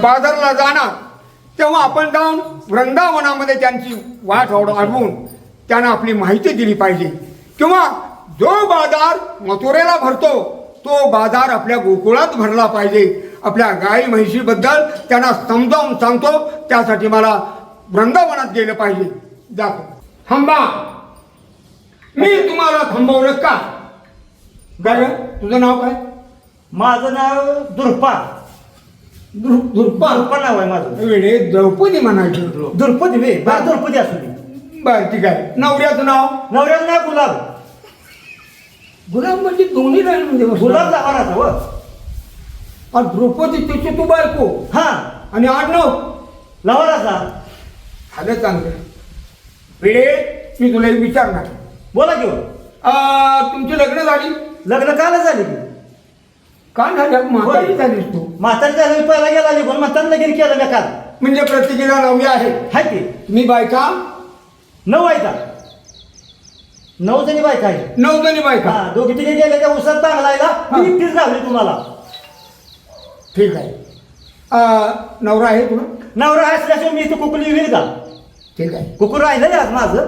बाजारला जाणार तेव्हा आपण जाऊन वृंदावनामध्ये त्यांची वाट अडवून त्यांना आपली माहिती दिली पाहिजे. किंवा जो बाजार मथुरेला भरतो तो बाजार आपल्या गोकुळात भरला पाहिजे. आपल्या गाई म्हैशीबद्दल त्यांना समजावून सांगतो त्यासाठी मला वृंदावनात गेलं पाहिजे. जातो थांबा. मी तुम्हाला थांबवलं का? गर तुझं नाव काय? माझं नाव दुर्पा. दुर्पा नाव आहे माझं. वेळे द्रौपदी म्हणायचं दुर्पदी वे बा दुर्पदी असू दे. बर ठीक आहे नवऱ्याचं नाव? नवऱ्याचं नाव गुलाब. गुलाब म्हणजे दोन्ही राहील म्हणजे गुलाब लावानाचा व. आणि द्रौपदी त्याची तू बायको. हा. आणि आडनाव? लवाराचा झालं चांगलं. वेळे मी तुला एक विचारणार. बोला घेऊ आ, तुमची लग्न झाली? लग्न काल झाले की. का झालं म्हातारी झालीस तू म्हातारी झाली पहिला गेला निघून म्हातारा लगीन केलं मी काल? म्हणजे प्रत्येकीला नवरी आहे. हाय की? मी बायका? नऊ आहे का? नऊ जणी बायका आहे नऊ जणी बायका. हा दोघी तिघे गेले त्या उसात चांगला. ती एकटीच तुम्हाला. ठीक आहे. आ, नवरा आहे तुला नवरा असल्याशिवाय मी इथं कुकुली येईल का? ठीक आहे. कुकुर राहिलं आज माझं?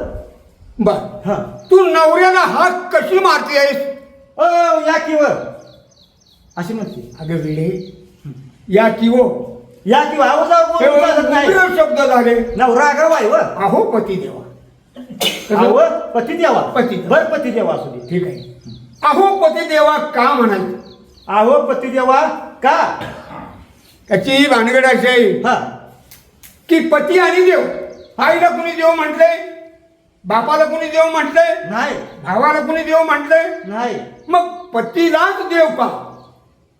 बर. हा. तू नवऱ्याला हाक कशी मारते आहेस ओ या की व अशी म्हणते अगं वेळे या की हो या की आवाज चालत नाही. शब्द झाले. नवरा आगाव आहे व. अहो पती देवा. अहो, पती द्यावा पती. बर पती द्यावा असू दे. ठीक आहे. अहो पती देवा का म्हणायचं अहो पती द्यावा का? त्याची भानगड अशी आहे हा. की पती आणि देव आईला कुणी देव म्हटलंय बापाला कुणी देव म्हटलंय नाही. भावाला कुणी देव म्हटलंय नाही. मग पतीलाच देव का?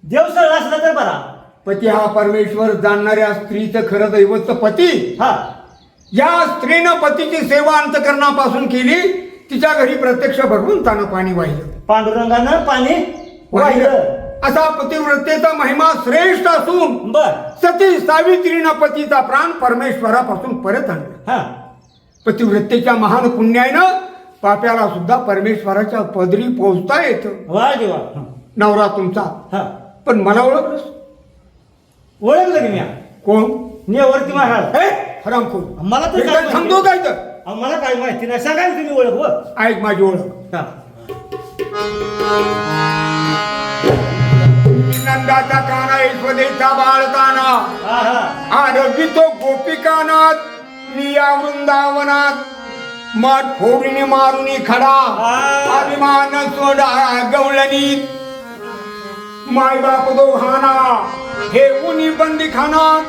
देव सरळ असला तर बरा पती हा परमेश्वर जाणणाऱ्या स्त्रीचं खरं दैवत पती. हा. या स्त्रीनं पतीची सेवा अंतकरणापासून केली तिच्या घरी प्रत्यक्ष भगवंतानं पाणी वाहिलं. पांडुरंगानं पाणी वाहिलं. असा पतिव्रतेचा महिमा श्रेष्ठ असून बर. सती सावित्रीनं पतीचा प्राण परमेश्वरापासून परत आणला. हा. पतिव्रतेच्या महान पुण्यानं पाप्याला सुद्धा परमेश्वराच्या पदरी पोहोचता येतं. वा देवा. नवरा तुमचा. हा. पण मला ओळखलंस ओळखलं की मी कोण? नेवरती महाराज. हे हरामखोर मला तर काय माहिती? समजवत आहे तर. अहो, मला काय माहिती नाही. सांगा ना तुम्ही ओळख व ऐक माझी ओळख. हा. नंदाचा काना यशोदेचा बाळताना हा हा. आरोग्यतो गोपिकानाथ निया वृंदावनात. मठ फोडीने मारुनी खडा. आ. अभिमान सोडा गवळणी मायबाप दोघाना हे उनी बंदीखाना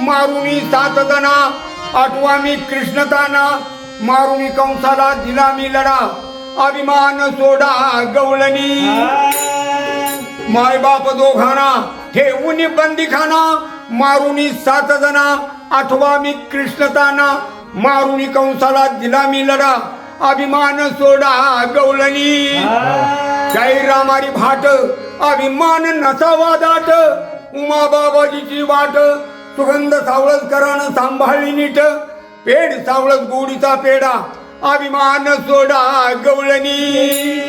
मारुनी सात जना आठवा मी कृष्णताना मारुनी कंसाला दिला मी लढा. अभिमान सोडा गवळणी. मायबाप दोघांना ठेवून बंदीखाना मारुनी सात जना आठवा मी कृष्णताना मारुनी कंसाला दिला मी लढा. अभिमान सोडा गवळणी. जय रामारी भाट. अभिमान नसावा दाट. उमा बाबाजीची वाट. सुगंध सावळतकरानं सांभाळली नीट. पेड सावळत गोडीचा पेडा अभिमान सोडा गवळणी.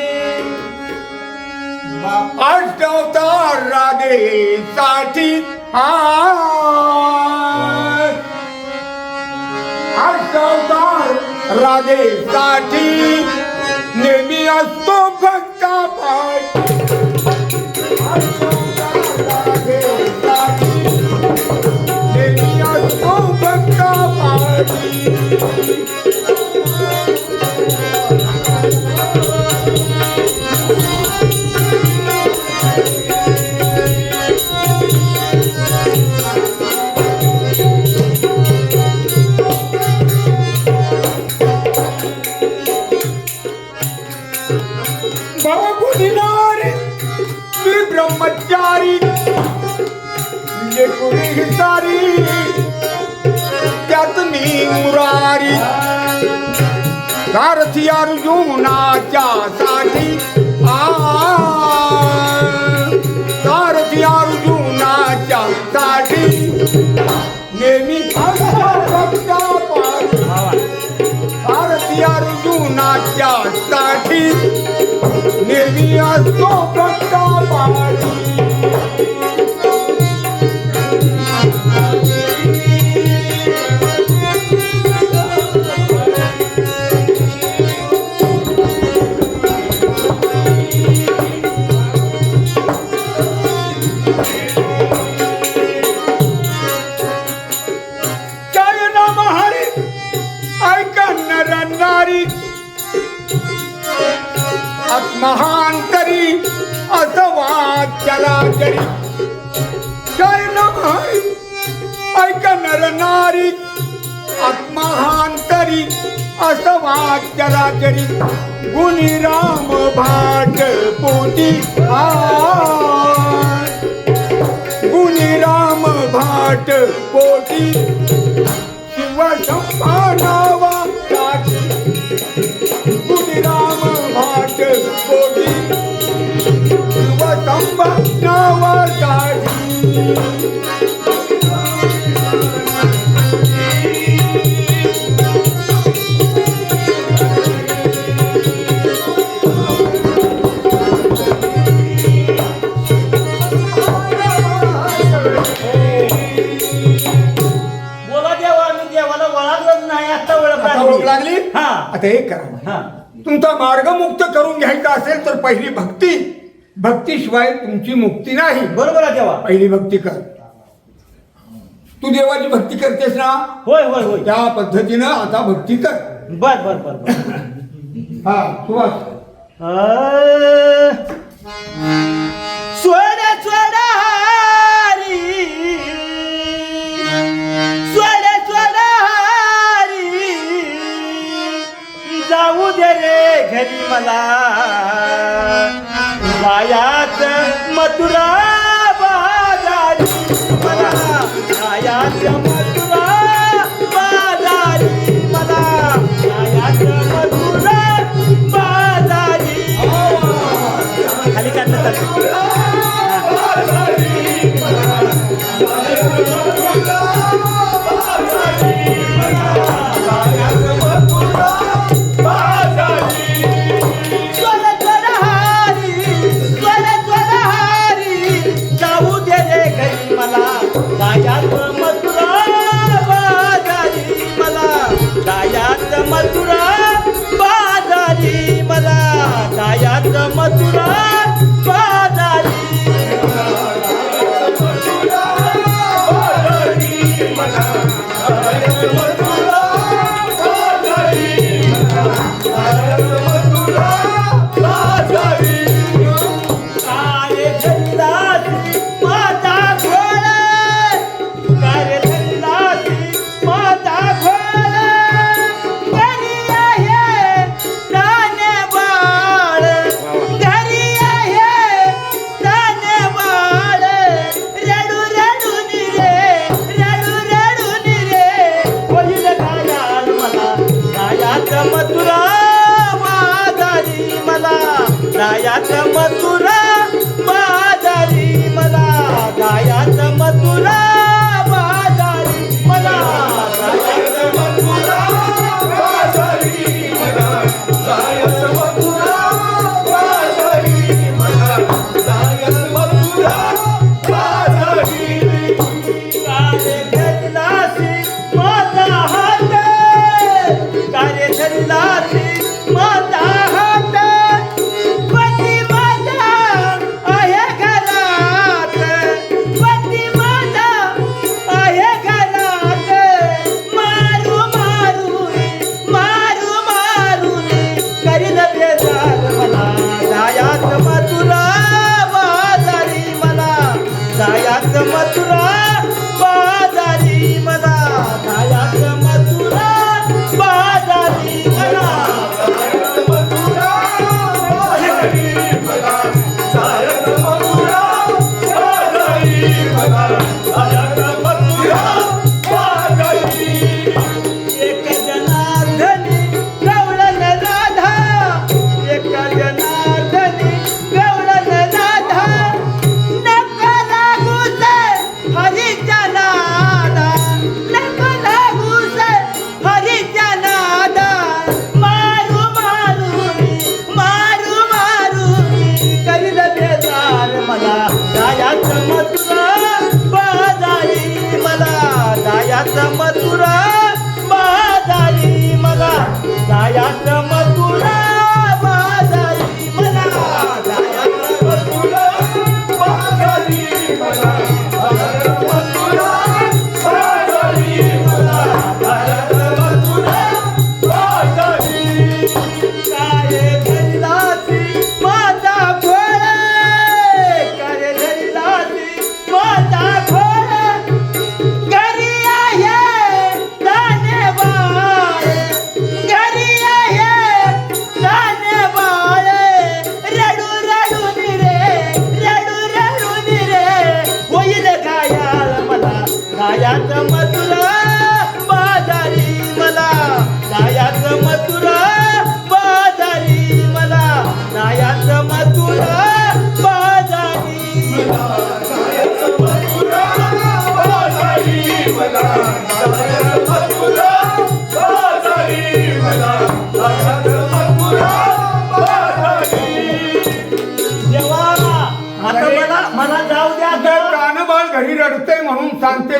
अष्टवतार राधे साठी अष्टवतार राधे साठी नेहमी असतो भक्ता निघतारी. त्यात मी मुरारी. सारथी अर्जुनाच्या साठी. आ. सारथी अर्जुनाच्या साठी. नेहमी सारथी अर्जुनाच्या साठी. नेहमी असतो भक्ता महान करी असं वाच्याला जरी काय नाही ऐक नर नारी आत्महान तरी असं वाच्याला जरी गुणी राम भाट पोटी गुणी राम भाट पोटी आता लागली? हा. आता एक करा. हा. तुमचा मार्ग मुक्त करून घ्यायचा असेल तर पहिली भक्ती भक्तीशिवाय तुमची मुक्ती नाही. बरोबर आहे देवा पहिली भक्ती कर. तू देवाची भक्ती करतेस ना? होय होय होय. त्या पद्धतीनं आता भक्ती कर. बर बर बर बर. हा सोड सोड हारी. सोड सोड हारी. जाऊ दे रे घरी मला. मथुरा मला मथुर मथुरा बाजारी मला. जायात मथुरा बाजाई मला. जायात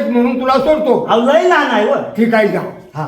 म्हणून तुला सोडतो. अहो लय लहान आहे व ठीक आहे जा. हा.